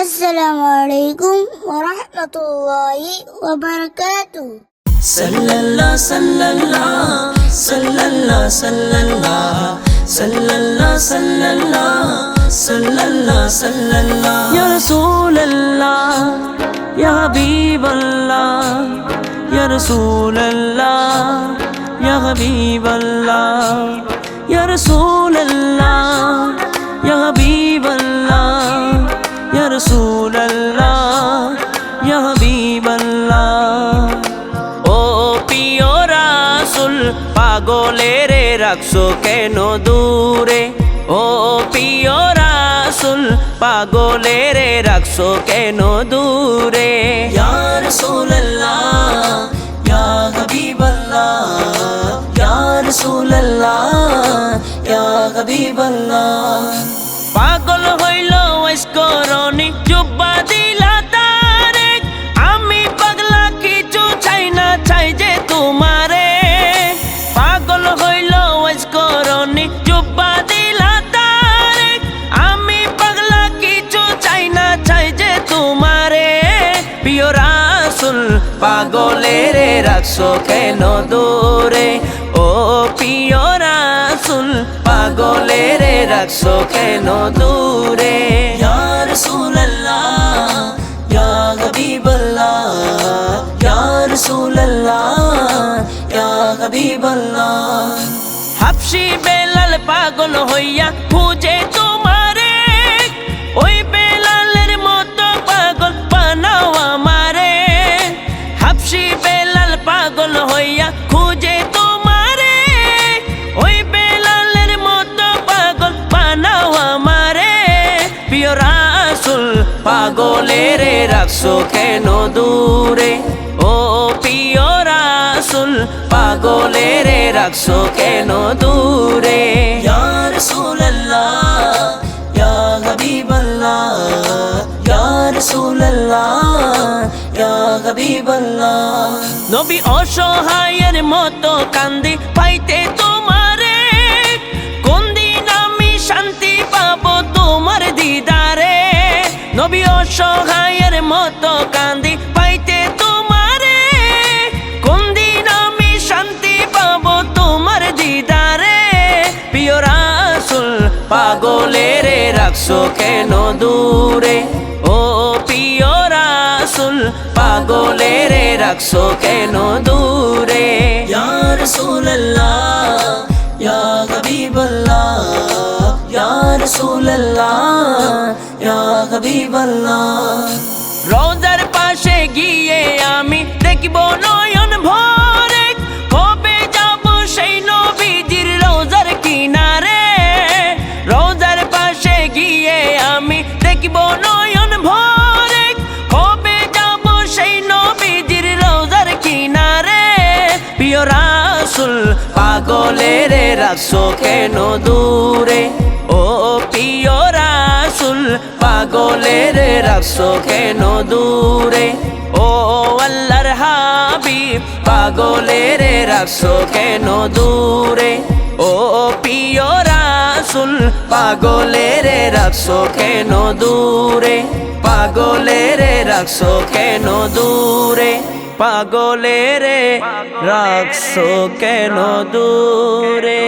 السلام عليكم ورحمة الله وبركاته. صلى الله صلى الله صلى الله صلى الله صلى الله صلى الله صلى الله صلى الله يا رسول الله يا حبيب الله يا رسول الله يا حبيب الله يا رسول الله. রসুল আল্লাহ ও পিও রাসুল পাগলের রাখছো কেন দূরে? ও পিও রাসুল পাগলের রাখছো কেন দূরে? ইয়া রসুল আল্লাহ ইয়া হাবিব আল্লাহ ইয়া রসুল আল্লাহ ইয়া হাবিব আল্লাহ পাগল হইল রাসুল পাগলের রাখছো কেন দূরে? ও প্রিয় রাসুল পাগলের রাখছো কেন দূরে? ইয়া রাসূলুল্লাহ ইয়া হাবিবাল্লাহ ইয়া রাসূলুল্লাহ ইয়া হাবিবাল্লাহ। হাফসি বেলাল পাগল হইয়া খুঁজে তোমারে পাগলের রাখছো কেন দূরে? ও প্রিয় রাসুল পাগলের রাখছো কেন দূরে? ইয়া রাসূলুল্লাহ ইয়া হাবিবাল্লাহ ইয়া রাসূলুল্লাহ ইয়া হাবিবাল্লাহ। নবী অসহায়ের মতো কান্দি পাইতে তোমারে। কোন দিন আমি শান্তি পাবো তোমার দিদারে নবী অসহায়ের মতো কান্দি, পাইতে তোমারে। কোন দিন আমি শান্তি পাবো তোমার দিদারে। প্রিয় রাসুল, পাগলের রাখছো কেন দূরে? ও প্রিয় রাসুল, পাগলের রাখছো কেন দূরে? ইয়া রাসূলুল্লাহ। হাবিবাল্লাহ। রোজার পাশে গিয়ে আমি দেখব নয়ন ভরে, কবে যাব সেই নবীজির রোজার কিনারে। রোজার পাশে গিয়ে আমি দেখব নয়ন ভরে, কবে যাব সেই নবীজির রোজার কিনারে। প্রিয় রাসুল, পাগলের রাখছো কেন দূরে পাগলের রাখছো কেন দূরে ও আল্লাহর হাবিব পাগলের রাখছো কেন দূরে ও প্রিয় রাসুল পাগলের রাখছো কেন দূরে পাগলের রাখছো কেন দূরে পাগলের রাখছো কেন দূরে